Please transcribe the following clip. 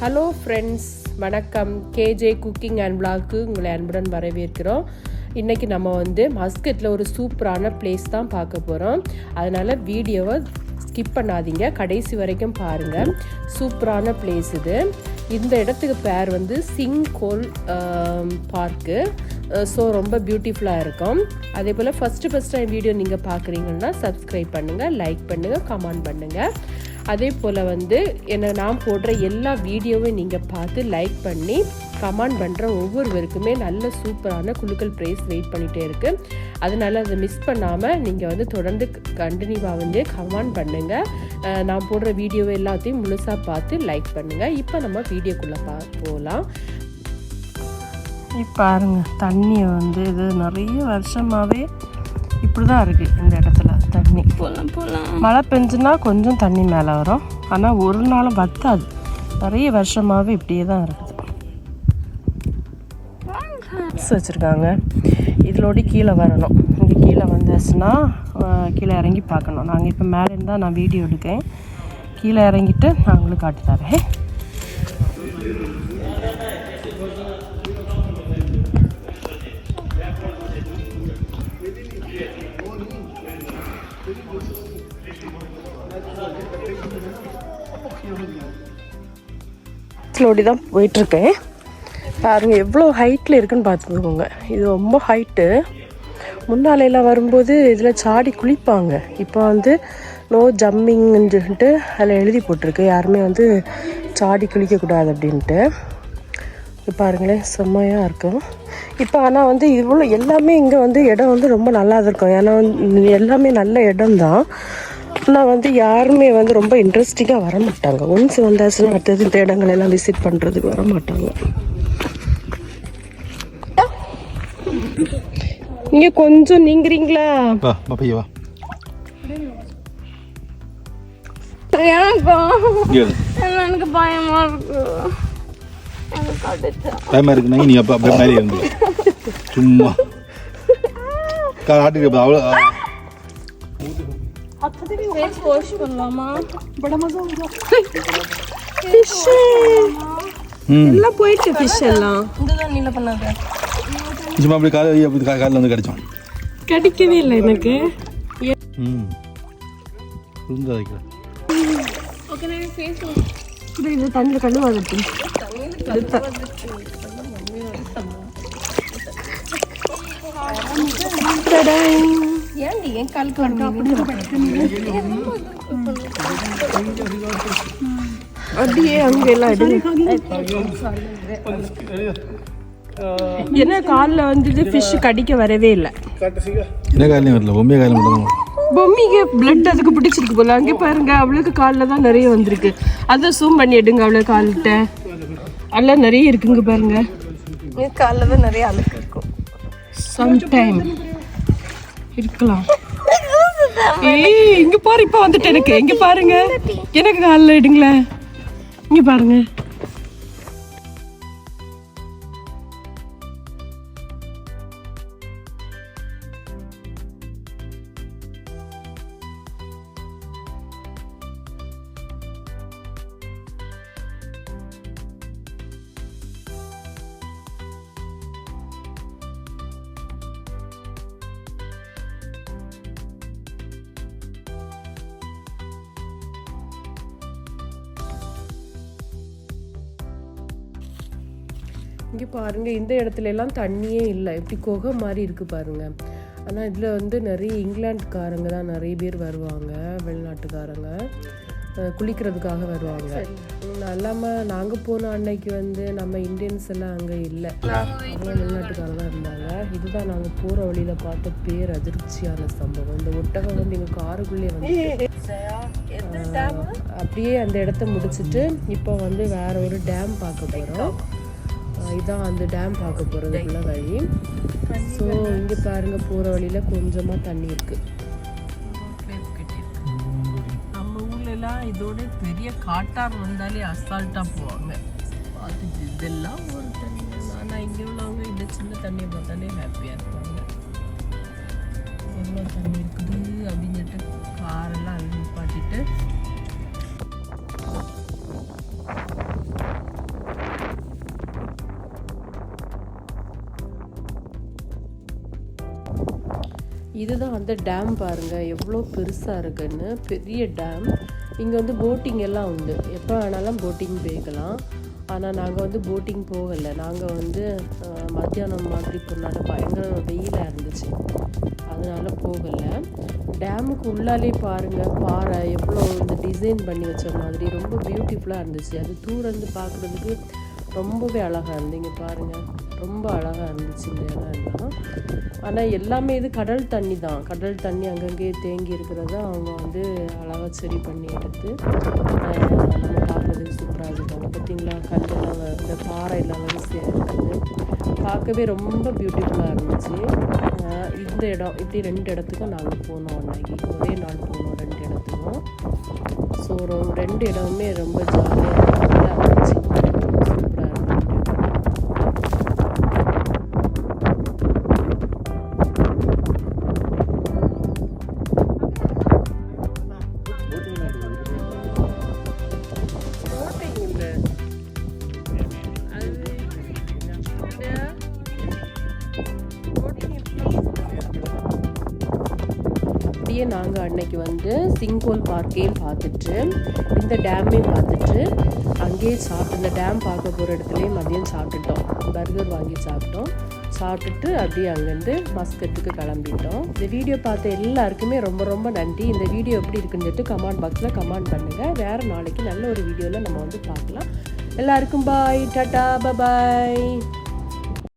Hello friends வணக்கம். KJ cooking and block உங்களை அன்புடன் வரவேற்கிறோம். இன்றைக்கி நம்ம வந்து மஸ்கட்டில் ஒரு சூப்பரான பிளேஸ் தான் பார்க்க போகிறோம் அதனால் வீடியோவை ஸ்கிப் பண்ணாதீங்க. கடைசி வரைக்கும் பாருங்கள் சூப்பரான பிளேஸ் இது. இந்த இடத்துக்கு பேர் வந்து சிங்கோல் பார்க்கு ஸோ ரொம்ப பியூட்டிஃபுல்லாக இருக்கும். அதே போல் ஃபஸ்ட்டு ஃபஸ்ட் டைம் வீடியோ நீங்கள் பார்க்குறீங்கன்னா சப்ஸ்கிரைப் பண்ணுங்கள் லைக் பண்ணுங்கள் கமெண்ட் பண்ணுங்கள் அதே போல் வந்து என்ன நான் போடுற எல்லா வீடியோவையும் நீங்கள் பார்த்து லைக் பண்ணி கமெண்ட் பண்ணுற ஒவ்வொருவருக்குமே நல்ல சூப்பரான குழுக்கள் ப்ரைஸ் வெயிட் பண்ணிகிட்டே இருக்குது அதனால் அதை மிஸ் பண்ணாமல் நீங்கள் வந்து தொடர்ந்து கண்டினியூவாக வந்து கமெண்ட் பண்ணுங்கள் நான் போடுற வீடியோவை எல்லாத்தையும் முழுசாக பார்த்து லைக் பண்ணுங்கள் இப்போ நம்ம வீடியோக்குள்ளே பா போகலாம் பாருங்க தண்ணியை வந்து இது நிறைய வருஷமாகவே இப்படி தான் இருக்குது இந்த இடத்துல. தண்ணி. போலாம் போலாம். மழை பெஞ்சுன்னா கொஞ்சம் தண்ணி மேலே வரும். ஆனால் ஒரு நாளும் வத்தாது. நிறைய வருஷமாகவே இப்படியே தான் இருக்குது. வச்சுருக்காங்க. இதிலோடி கீழே வரணும். இங்கே கீழே வந்தாச்சுன்னா கீழே இறங்கி பார்க்கணும். நாங்கள் இப்போ மேலே இருந்தால் நான் வீடியோ எடுக்கேன். கீழே இறங்கிட்டு நான் உங்களுக்கு காட்டி தரேன். ஸ்லோடி தான் போயிட்டுருக்கேன் பாருங்க எவ்வளோ ஹைட்டில் இருக்குன்னு பார்த்துக்கோங்க இது ரொம்ப ஹைட்டு முன்னாலையெல்லாம் வரும்போது இதில் சாடி குளிப்பாங்க. இப்போ வந்து நோ ஜம்மிங்னு சொல்லிட்டு அதில் எழுதி போட்டிருக்கு. யாருமே வந்து சாடி குளிக்கக்கூடாது அப்படின்ட்டு. இப்போ பாருங்களேன் செம்மையாக இருக்கும். இப்போ ஆனால் வந்து இவ்வளோ எல்லாமே இங்கே வந்து இடம் வந்து ரொம்ப நல்லா இருக்கும். ஏன்னா வந்து எல்லாமே நல்ல இடம் தான் ஆனால் வந்து யாருமே வந்து ரொம்ப இன்ட்ரெஸ்டிங்காக வர மாட்டாங்க ஒன்ஸ் வந்தாச்சுன்னா அடுத்தது இந்த இடங்கள் எல்லாம் விசிட் பண்ணுறதுக்கு வர மாட்டாங்க இங்கே கொஞ்சம் நீங்கிறீங்களா. எனக்கு பயமா இருக்கு. பயமா இருக்குன்னா நீ அப்போ அப்படியே மேலே இருந்து சும்மா. கா ஆட்டுக்கு அவ்வளோ ஃபேஸ் வாஷ் பண்ணலாமா ஃபிஷ் ம். எல்லாம் போயிட்டு ஃபிஷ் எல்லாம். இந்த தண்ணியில் பண்ணாத சும்மா அப்படி காலை அப்படி கா- காலில் வந்து கிடைச்சோம். கிடைக்கவே இல்லை எனக்கு. ம். விழுந்து வைக்கிறேன் ஓகே நான் ஃபேஸ் இது இது தண்ணியில் கண்ணு வாங்கட்டு ஏன்டி என் காலுக்கு வந்து அப்படியே அங்க எல்லாம் எடுங்க ஏன்னா காலில் வந்து ஃபிஷ் கடிக்க வரவே இல்லை. என்ன காலையும் வரல? பொம்மையை காலையும் மட்டும் பொம்மிக்கு பிளட் அதுக்கு பிடிச்சிருக்கு போல. அங்கே பாருங்க அவளுக்கு காலில் தான் நிறைய வந்திருக்கு. அதை சூம் பண்ணி எடுங்க அவளை கால்கிட்ட. எல்லாம் நிறைய இருக்குங்க பாருங்க. காலில் தான் நிறைய அழுக்கு. சம்டைம் இருக்கலாம். ஏய் இங்க பாரு இப்ப வந்துட்டு எனக்கு. இங்க பாருங்க. எனக்கு காலில் எடுங்களேன். இங்க பாருங்க. இங்கே பாருங்க இந்த இடத்துல எல்லாம் தண்ணியே இல்லை. இப்படி குகை மாதிரி இருக்கு பாருங்க. ஆனால் இதில் வந்து நிறைய இங்கிலாந்துக்காரங்க தான் நிறைய பேர் வருவாங்க வெளிநாட்டுக்காரங்க. குளிக்கிறதுக்காக வருவாங்க. இல்லாமல் நாங்கள் போன அன்னைக்கு வந்து நம்ம இந்தியன்ஸ் எல்லாம் அங்கே இல்லை. அவங்க வெளிநாட்டுக்காரங்க தான் இருந்தாங்க. இதுதான் நாங்கள் போகிற வழியில் பார்த்த பேர் அதிர்ச்சியான சம்பவம். இந்த ஒட்டகம் வந்து எங்கள் காருக்குள்ளே வந்து அப்படியே அந்த இடத்த முடிச்சிட்டு இப்போ வந்து வேற ஒரு டேம் பார்க்க போகிறோம் இதான் அந்த டேம் பார்க்க போகிறதுக்குள்ள வழி. ஸோ இங்கே பாருங்க போகிற வழியில் கொஞ்சமாக தண்ணி இருக்கு. நம்ம ஊர்ல எல்லாம் இதோட பெரிய காட்டார் வந்தாலே அசால்ட்டாக போவாங்க. பார்த்துட்டு இதெல்லாம் ஒரு தண்ணி. ஆனால் இங்கே உள்ளவங்க இந்த சின்ன தண்ணியை பார்த்தாலே ஹாப்பியாக இருப்பாங்க. எவ்வளோ தண்ணி இருக்குது? இதுதான் அந்த டேம் பாருங்கள் எவ்வளோ பெருசாக இருக்குன்னு. பெரிய டேம் இங்கே வந்து போட்டிங் எல்லாம் உண்டு. எப்போ வேணாலும் போட்டிங் போய்க்கலாம். ஆனால் நாங்கள் வந்து போட்டிங் போகலை. நாங்கள் வந்து மத்தியானம் மாதிரி போனால பயங்கர வெயிலாக இருந்துச்சு. அதனால் போகலை. டேமுக்கு உள்ளாலே பாருங்கள் பாறை எவ்வளோ இந்த டிசைன் பண்ணி வச்ச மாதிரி. ரொம்ப பியூட்டிஃபுல்லாக இருந்துச்சு. அது தூரந்து பார்க்குறதுக்கு ரொம்பவே அழகாக இருந்தீங்க பாருங்கள் ரொம்ப அழகாக இருந்துச்சு இந்த இடம் எல்லாம். ஆனால் எல்லாமே இது கடல் தண்ணி தான். கடல் தண்ணி அங்கங்கே தேங்கி இருக்கிறத அவங்க வந்து அழகாக சரி பண்ணி எடுத்து நம்ம பார்க்குறதுக்கு சூப்பராக இருக்காங்க பார்த்தீங்களா? கல்லெல்லாம் இந்த பாறையெல்லாம் வரிசையாக இருக்குது. பார்க்கவே ரொம்ப பியூட்டிஃபுல்லாக இருந்துச்சு. இந்த இடம் இப்படி ரெண்டு இடத்துக்கும் நாங்கள் போனோம் அன்னைக்கு. ஒரே நாள் போனோம் ரெண்டு இடத்துக்கும். ஸோ ரெண்டு இடமுமே ரொம்ப ஜாலியாக இருந்தது அப்படியே நாங்கள் அன்னைக்கு வந்து சிங்கோல் பார்க்கையும் பார்த்துட்டு இந்த டேமையும் பார்த்துட்டு அங்கேயே சாப்பிட்டு இந்த டேம் பார்க்க போகிற இடத்துலையே மதியம் சாப்பிட்டுட்டோம். பர்கர் வாங்கி சாப்பிட்டோம். சாப்பிட்டுட்டு அப்படியே அங்கேருந்து மஸ்கட்டுக்கு கிளம்பிட்டோம். இந்த வீடியோ பார்த்த எல்லாருக்குமே ரொம்ப ரொம்ப நன்றி. இந்த வீடியோ எப்படி இருக்குன்னு சொல்லிட்டு கமெண்ட் பாக்ஸில் கமெண்ட் பண்ணுங்கள் வேறு நாளைக்கு நல்ல ஒரு வீடியோவில் நம்ம வந்து பார்க்கலாம். எல்லாருக்கும் பாய் டாட்டா பபாய்